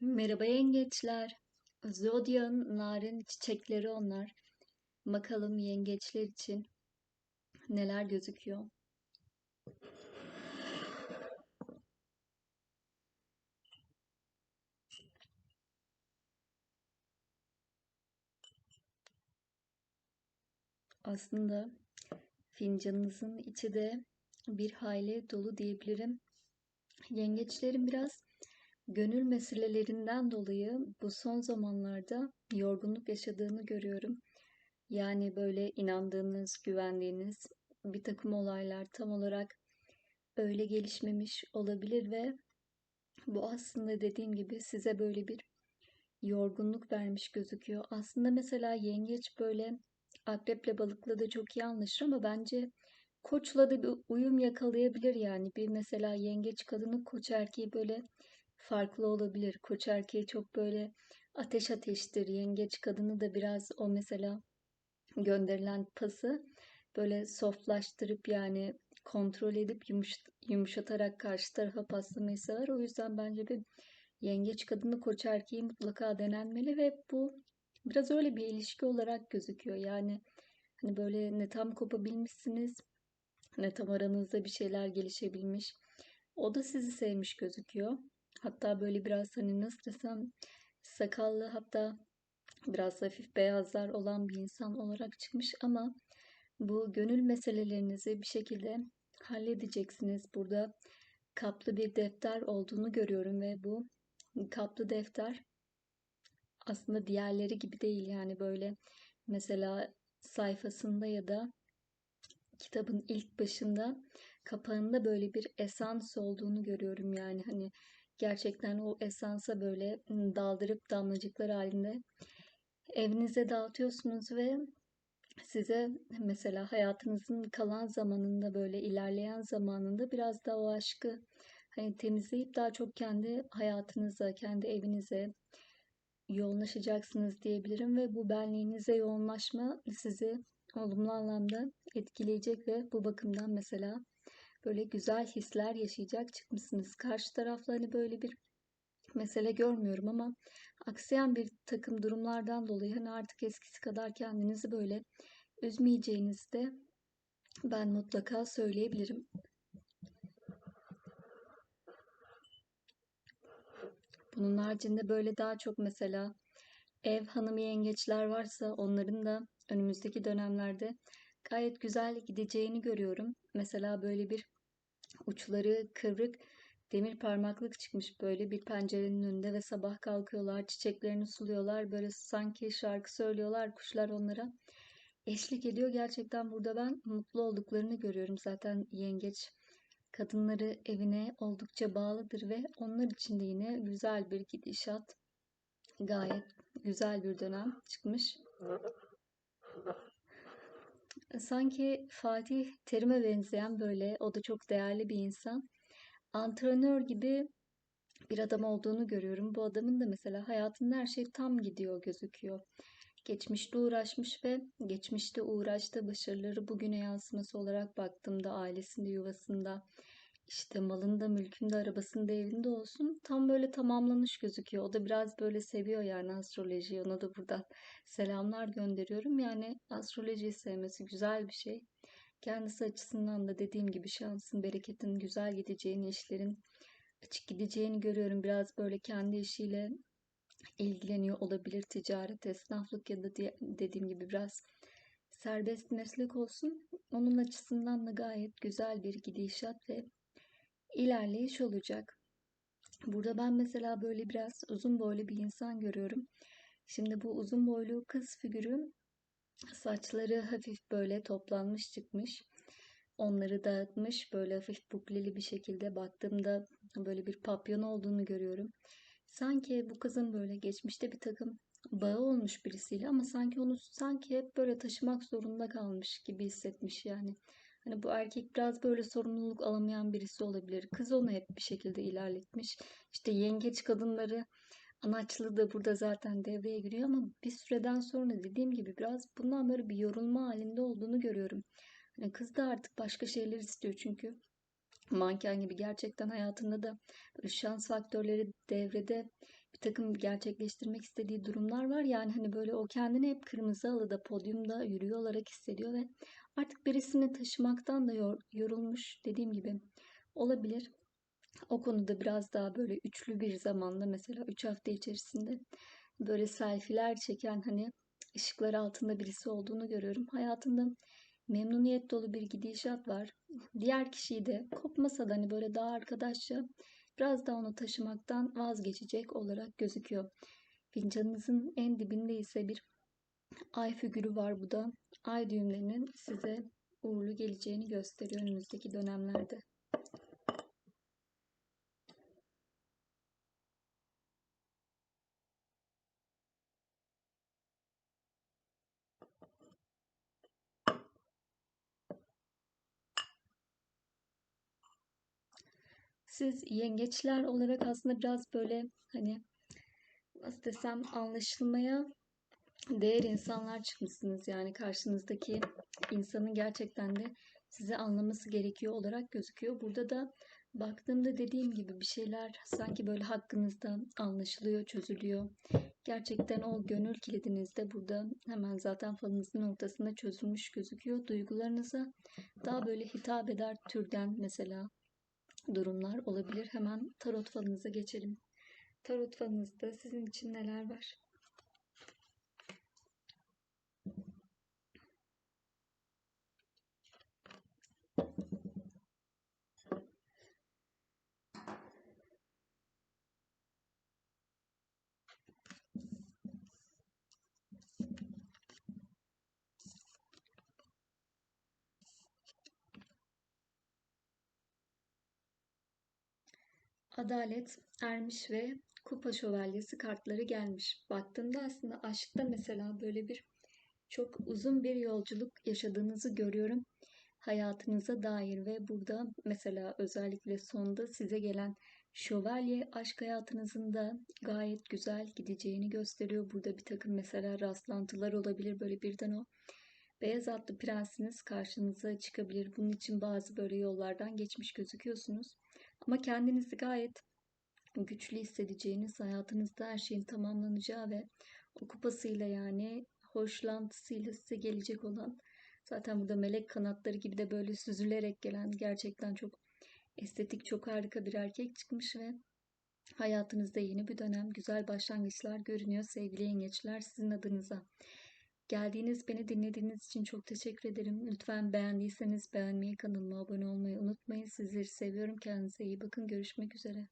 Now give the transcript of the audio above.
Merhaba yengeçler. Zodya'nın narin çiçekleri onlar. Bakalım yengeçler için neler gözüküyor. Aslında fincanınızın içi de bir hayli dolu diyebilirim. Yengeçlerin biraz gönül meselelerinden dolayı bu son zamanlarda yorgunluk yaşadığını görüyorum. Yani böyle inandığınız, güvendiğiniz bir takım olaylar tam olarak öyle gelişmemiş olabilir ve bu aslında dediğim gibi size böyle bir yorgunluk vermiş gözüküyor. Aslında mesela yengeç böyle akreple balıkla da çok iyi anlaşır ama bence koçla da bir uyum yakalayabilir yani. Bir mesela yengeç kadını koç erkeği böyle farklı olabilir. Koç erkeği çok böyle ateş ateştir. Yengeç kadını da biraz o mesela gönderilen pası böyle softlaştırıp yani kontrol edip yumuş, yumuşatarak karşı tarafa paslamayı sever. O yüzden bence bir yengeç kadını koç erkeği mutlaka denenmeli ve bu biraz öyle bir ilişki olarak gözüküyor. Yani hani böyle ne tam kopabilmişsiniz ne tam aranızda bir şeyler gelişebilmiş. O da sizi sevmiş gözüküyor. Hatta böyle biraz hani nasıl desem sakallı hatta biraz hafif beyazlar olan bir insan olarak çıkmış ama bu gönül meselelerinizi bir şekilde halledeceksiniz. Burada kaplı bir defter olduğunu görüyorum ve bu kaplı defter aslında diğerleri gibi değil yani böyle mesela sayfasında ya da kitabın ilk başında kapağında böyle bir esans olduğunu görüyorum yani hani gerçekten o esansa böyle daldırıp damlacıklar halinde evinize dağıtıyorsunuz ve size mesela hayatınızın kalan zamanında böyle ilerleyen zamanında biraz daha o aşkı hani temizleyip daha çok kendi hayatınıza, kendi evinize yoğunlaşacaksınız diyebilirim ve bu benliğinize yoğunlaşma sizi olumlu anlamda etkileyecek ve bu bakımdan mesela böyle güzel hisler yaşayacak çıkmışsınız. Karşı tarafla hani böyle bir mesele görmüyorum ama aksayan bir takım durumlardan dolayı hani artık eskisi kadar kendinizi böyle üzmeyeceğinizi de ben mutlaka söyleyebilirim. Bunun haricinde böyle daha çok mesela ev hanımı yengeçler varsa onların da önümüzdeki dönemlerde gayet güzel gideceğini görüyorum. Mesela böyle bir uçları kıvrık demir parmaklık çıkmış böyle bir pencerenin önünde ve sabah kalkıyorlar, çiçeklerini suluyorlar. Böyle sanki şarkı söylüyorlar, kuşlar onlara eşlik ediyor. Gerçekten burada ben mutlu olduklarını görüyorum. Zaten yengeç kadınları evine oldukça bağlıdır ve onlar için de yine güzel bir gidişat. Gayet güzel bir dönem çıkmış. Sanki Fatih Terim'e benzeyen böyle, o da çok değerli bir insan. Antrenör gibi bir adam olduğunu görüyorum. Bu adamın da mesela hayatının her şey tam gidiyor gözüküyor. Geçmişte uğraşmış ve geçmişte uğraştığı başarıları bugüne yansıması olarak baktığımda ailesinde, yuvasında, işte malında, mülkünde, arabasında, evinde olsun tam böyle tamamlanış gözüküyor. O da biraz böyle seviyor yani astrolojiyi. Ona da buradan selamlar gönderiyorum. Yani astrolojiyi sevmesi güzel bir şey. Kendisi açısından da dediğim gibi şansın, bereketin güzel gideceğini, işlerin açık gideceğini görüyorum. Biraz böyle kendi işiyle ilgileniyor olabilir. Ticaret, esnaflık ya da dediğim gibi biraz serbest meslek olsun. Onun açısından da gayet güzel bir gidişat ve ilerleyiş olacak. Burada ben mesela böyle biraz uzun boylu bir insan görüyorum. Şimdi bu uzun boylu kız figürü saçları hafif böyle toplanmış çıkmış. Onları dağıtmış böyle hafif bukleli bir şekilde baktığımda böyle bir papyon olduğunu görüyorum. Sanki bu kızın böyle geçmişte bir takım bağı olmuş birisiyle ama sanki onu sanki hep böyle taşımak zorunda kalmış gibi hissetmiş yani. Hani bu erkek biraz böyle sorumluluk alamayan birisi olabilir. Kız onu hep bir şekilde ilerletmiş. İşte yengeç kadınları anaçlığı da burada zaten devreye giriyor ama bir süreden sonra dediğim gibi biraz bundan böyle bir yorulma halinde olduğunu görüyorum. Hani kız da artık başka şeyler istiyor çünkü manken gibi gerçekten hayatında da şans faktörleri devrede bir takım gerçekleştirmek istediği durumlar var. Yani hani böyle o kendini hep kırmızı halıda, podyumda yürüyor olarak hissediyor ve artık birisini taşımaktan da yor- yorulmuş dediğim gibi olabilir. O konuda biraz daha böyle üçlü bir zamanda mesela 3 hafta içerisinde böyle selfiler çeken hani ışıklar altında birisi olduğunu görüyorum. Hayatında memnuniyet dolu bir gidişat var. Diğer kişiyi de kopmasa da hani böyle daha arkadaşça biraz daha onu taşımaktan vazgeçecek olarak gözüküyor. Fincanınızın en dibinde ise bir ay figürü var bu da. Ay düğümlerinin size uğurlu geleceğini gösteriyor önümüzdeki dönemlerde. Siz yengeçler olarak aslında biraz böyle hani nasıl desem anlaşılmaya değer insanlar çıkmışsınız. Yani karşınızdaki insanın gerçekten de sizi anlaması gerekiyor olarak gözüküyor. Burada da baktığımda dediğim gibi bir şeyler sanki böyle hakkınızda anlaşılıyor, çözülüyor. Gerçekten o gönül kilidiniz de burada hemen zaten falınızın ortasında çözülmüş gözüküyor. Duygularınıza daha böyle hitap eder türden mesela durumlar olabilir. Hemen tarot falınıza geçelim. Tarot falınızda sizin için neler var? Adalet, ermiş ve kupa şövalyesi kartları gelmiş. Baktığımda aslında aşkta mesela böyle bir çok uzun bir yolculuk yaşadığınızı görüyorum hayatınıza dair ve burada mesela özellikle sonda size gelen şövalye aşk hayatınızın da gayet güzel gideceğini gösteriyor. Burada bir takım mesela rastlantılar olabilir böyle birden o beyaz atlı prensiniz karşınıza çıkabilir. Bunun için bazı böyle yollardan geçmiş gözüküyorsunuz. Ama kendinizi gayet güçlü hissedeceğiniz, hayatınızda her şeyin tamamlanacağı ve o kupasıyla yani hoşlantısıyla size gelecek olan zaten burada melek kanatları gibi de böyle süzülerek gelen gerçekten çok estetik, çok harika bir erkek çıkmış ve hayatınızda yeni bir dönem, güzel başlangıçlar görünüyor sevgili yengeçler sizin adınıza. Geldiğiniz, beni dinlediğiniz için çok teşekkür ederim. Lütfen beğendiyseniz beğenmeyi, kanalıma abone olmayı unutmayın. Sizleri seviyorum. Kendinize iyi bakın. Görüşmek üzere.